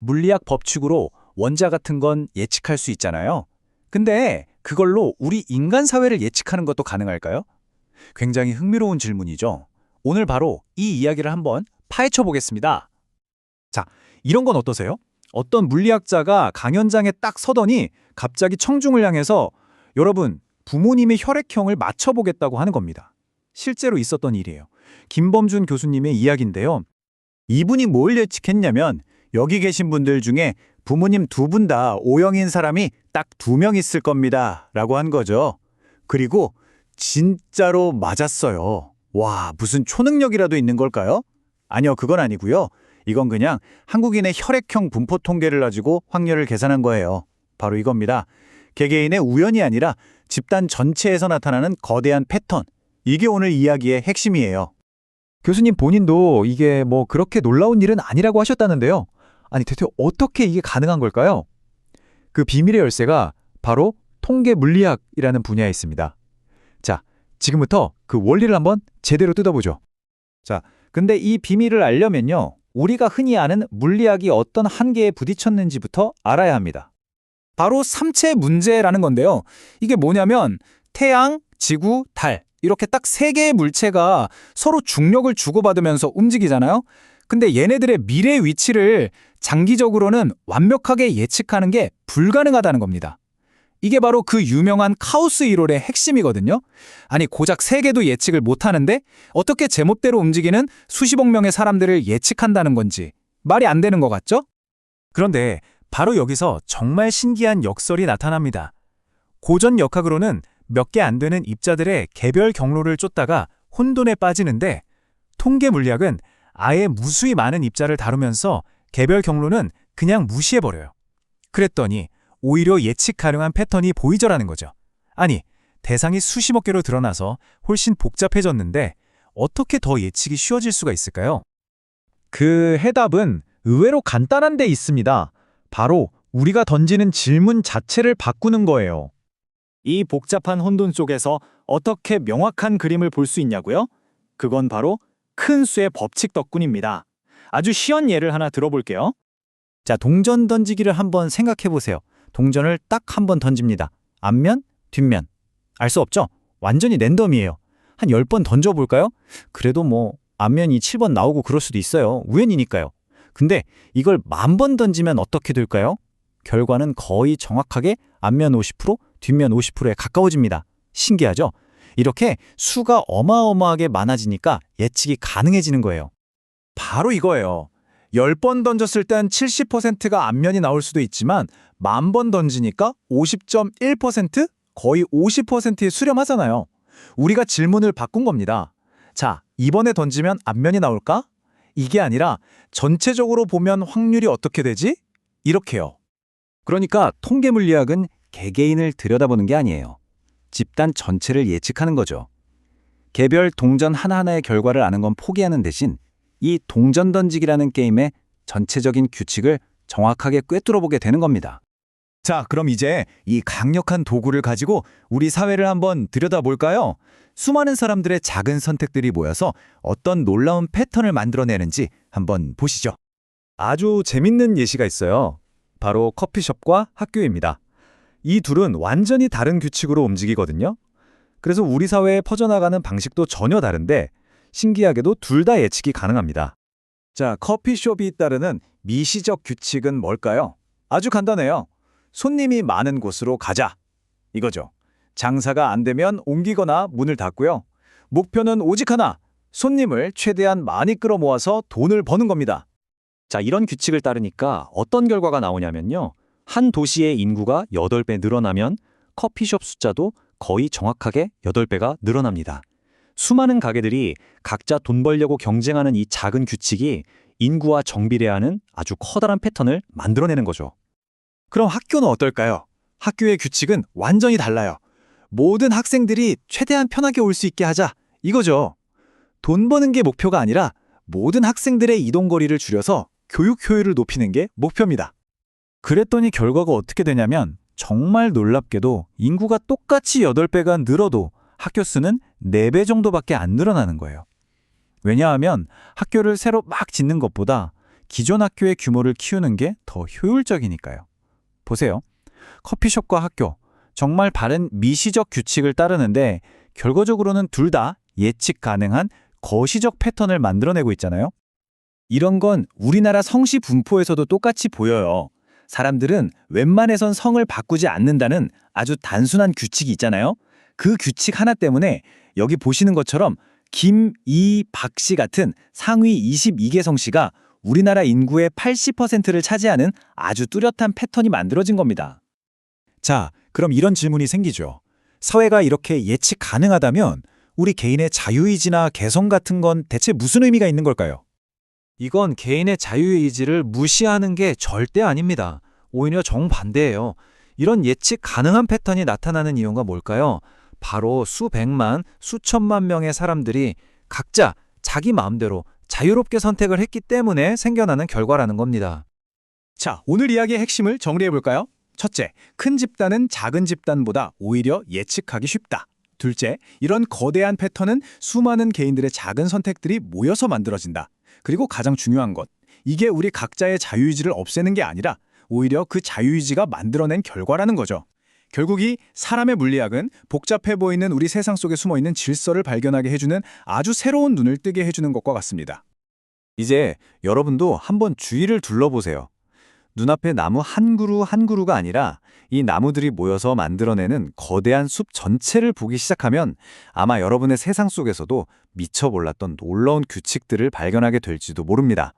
물리학 법칙으로 원자 같은 건 예측할 수 있잖아요. 근데 그걸로 우리 인간 사회를 예측하는 것도 가능할까요? 굉장히 흥미로운 질문이죠. 오늘 바로 이 이야기를 한번 파헤쳐 보겠습니다. 자, 이런 건 어떠세요? 어떤 물리학자가 강연장에 딱 서더니 갑자기 청중을 향해서 여러분, 부모님의 혈액형을 맞춰보겠다고 하는 겁니다. 실제로 있었던 일이에요. 김범준 교수님의 이야기인데요. 이분이 뭘 예측했냐면 여기 계신 분들 중에 부모님 두 분 다 O형인 사람이 딱 두 명 있을 겁니다. 라고 한 거죠. 그리고 진짜로 맞았어요. 와, 무슨 초능력이라도 있는 걸까요? 아니요, 그건 아니고요. 이건 그냥 한국인의 혈액형 분포 통계를 가지고 확률을 계산한 거예요. 바로 이겁니다. 개개인의 우연이 아니라 집단 전체에서 나타나는 거대한 패턴. 이게 오늘 이야기의 핵심이에요. 교수님 본인도 이게 뭐 그렇게 놀라운 일은 아니라고 하셨다는데요. 아니 대체 어떻게 이게 가능한 걸까요? 그 비밀의 열쇠가 바로 통계 물리학이라는 분야에 있습니다. 자, 지금부터 그 원리를 한번 제대로 뜯어보죠. 자, 근데 이 비밀을 알려면요. 우리가 흔히 아는 물리학이 어떤 한계에 부딪혔는지부터 알아야 합니다. 바로 삼체 문제라는 건데요. 이게 뭐냐면 태양, 지구, 달 이렇게 딱 세 개의 물체가 서로 중력을 주고받으면서 움직이잖아요. 근데 얘네들의 미래 위치를 장기적으로는 완벽하게 예측하는 게 불가능하다는 겁니다. 이게 바로 그 유명한 카오스 이론의 핵심이거든요. 아니 고작 세 개도 예측을 못하는데 어떻게 제멋대로 움직이는 수십억 명의 사람들을 예측한다는 건지 말이 안 되는 것 같죠? 그런데 바로 여기서 정말 신기한 역설이 나타납니다. 고전 역학으로는 몇 개 안 되는 입자들의 개별 경로를 쫓다가 혼돈에 빠지는데 통계 물리학은 아예 무수히 많은 입자를 다루면서 개별 경로는 그냥 무시해버려요. 그랬더니 오히려 예측 가능한 패턴이 보이더라는 거죠. 아니, 대상이 수십억 개로 드러나서 훨씬 복잡해졌는데 어떻게 더 예측이 쉬워질 수가 있을까요? 그 해답은 의외로 간단한 데 있습니다. 바로 우리가 던지는 질문 자체를 바꾸는 거예요. 이 복잡한 혼돈 속에서 어떻게 명확한 그림을 볼 수 있냐고요? 그건 바로 큰 수의 법칙 덕분입니다. 아주 쉬운 예를 하나 들어볼게요. 자, 동전 던지기를 한번 생각해 보세요. 동전을 딱 한 번 던집니다. 앞면, 뒷면. 알 수 없죠? 완전히 랜덤이에요. 한 10번 던져볼까요? 그래도 뭐 앞면이 7번 나오고 그럴 수도 있어요. 우연이니까요. 근데 이걸 만 번 던지면 어떻게 될까요? 결과는 거의 정확하게 앞면 50%, 뒷면 50%에 가까워집니다. 신기하죠? 이렇게 수가 어마어마하게 많아지니까 예측이 가능해지는 거예요. 바로 이거예요. 10번 던졌을 땐 70%가 앞면이 나올 수도 있지만 만 번 던지니까 50.1% 거의 50%에 수렴하잖아요. 우리가 질문을 바꾼 겁니다. 자, 이번에 던지면 앞면이 나올까? 이게 아니라 전체적으로 보면 확률이 어떻게 되지? 이렇게요. 그러니까 통계 물리학은 개개인을 들여다보는 게 아니에요. 집단 전체를 예측하는 거죠. 개별 동전 하나하나의 결과를 아는 건 포기하는 대신 이 동전 던지기라는 게임의 전체적인 규칙을 정확하게 꿰뚫어 보게 되는 겁니다. 자, 그럼 이제 이 강력한 도구를 가지고 우리 사회를 한번 들여다볼까요? 수많은 사람들의 작은 선택들이 모여서 어떤 놀라운 패턴을 만들어내는지 한번 보시죠. 아주 재밌는 예시가 있어요. 바로 커피숍과 학교입니다. 이 둘은 완전히 다른 규칙으로 움직이거든요. 그래서 우리 사회에 퍼져나가는 방식도 전혀 다른데 신기하게도 둘 다 예측이 가능합니다. 자, 커피숍이 따르는 미시적 규칙은 뭘까요? 아주 간단해요. 손님이 많은 곳으로 가자. 이거죠. 장사가 안 되면 옮기거나 문을 닫고요. 목표는 오직 하나. 손님을 최대한 많이 끌어모아서 돈을 버는 겁니다. 자, 이런 규칙을 따르니까 어떤 결과가 나오냐면요. 한 도시의 인구가 8배 늘어나면 커피숍 숫자도 거의 정확하게 8배가 늘어납니다. 수많은 가게들이 각자 돈 벌려고 경쟁하는 이 작은 규칙이 인구와 정비례하는 아주 커다란 패턴을 만들어내는 거죠. 그럼 학교는 어떨까요? 학교의 규칙은 완전히 달라요. 모든 학생들이 최대한 편하게 올 수 있게 하자. 이거죠. 돈 버는 게 목표가 아니라 모든 학생들의 이동 거리를 줄여서 교육 효율을 높이는 게 목표입니다. 그랬더니 결과가 어떻게 되냐면 정말 놀랍게도 인구가 똑같이 8배가 늘어도 학교 수는 4배 정도밖에 안 늘어나는 거예요. 왜냐하면 학교를 새로 막 짓는 것보다 기존 학교의 규모를 키우는 게 더 효율적이니까요. 보세요. 커피숍과 학교, 정말 바른 미시적 규칙을 따르는데 결과적으로는 둘 다 예측 가능한 거시적 패턴을 만들어내고 있잖아요. 이런 건 우리나라 성씨 분포에서도 똑같이 보여요. 사람들은 웬만해선 성을 바꾸지 않는다는 아주 단순한 규칙이 있잖아요. 그 규칙 하나 때문에 여기 보시는 것처럼 김, 이, 박 씨 같은 상위 22개 성씨가 우리나라 인구의 80%를 차지하는 아주 뚜렷한 패턴이 만들어진 겁니다. 자, 그럼 이런 질문이 생기죠. 사회가 이렇게 예측 가능하다면 우리 개인의 자유의지나 개성 같은 건 대체 무슨 의미가 있는 걸까요? 이건 개인의 자유의지를 무시하는 게 절대 아닙니다. 오히려 정반대예요. 이런 예측 가능한 패턴이 나타나는 이유가 뭘까요? 바로 수백만, 수천만 명의 사람들이 각자 자기 마음대로 자유롭게 선택을 했기 때문에 생겨나는 결과라는 겁니다. 자, 오늘 이야기의 핵심을 정리해 볼까요? 첫째, 큰 집단은 작은 집단보다 오히려 예측하기 쉽다. 둘째, 이런 거대한 패턴은 수많은 개인들의 작은 선택들이 모여서 만들어진다. 그리고 가장 중요한 것, 이게 우리 각자의 자유의지를 없애는 게 아니라 오히려 그 자유의지가 만들어낸 결과라는 거죠. 결국 이 사람의 물리학은 복잡해 보이는 우리 세상 속에 숨어 있는 질서를 발견하게 해주는 아주 새로운 눈을 뜨게 해주는 것과 같습니다. 이제 여러분도 한번 주위를 둘러보세요. 눈앞에 나무 한 그루 한 그루가 아니라 이 나무들이 모여서 만들어내는 거대한 숲 전체를 보기 시작하면 아마 여러분의 세상 속에서도 미처 몰랐던 놀라운 규칙들을 발견하게 될지도 모릅니다.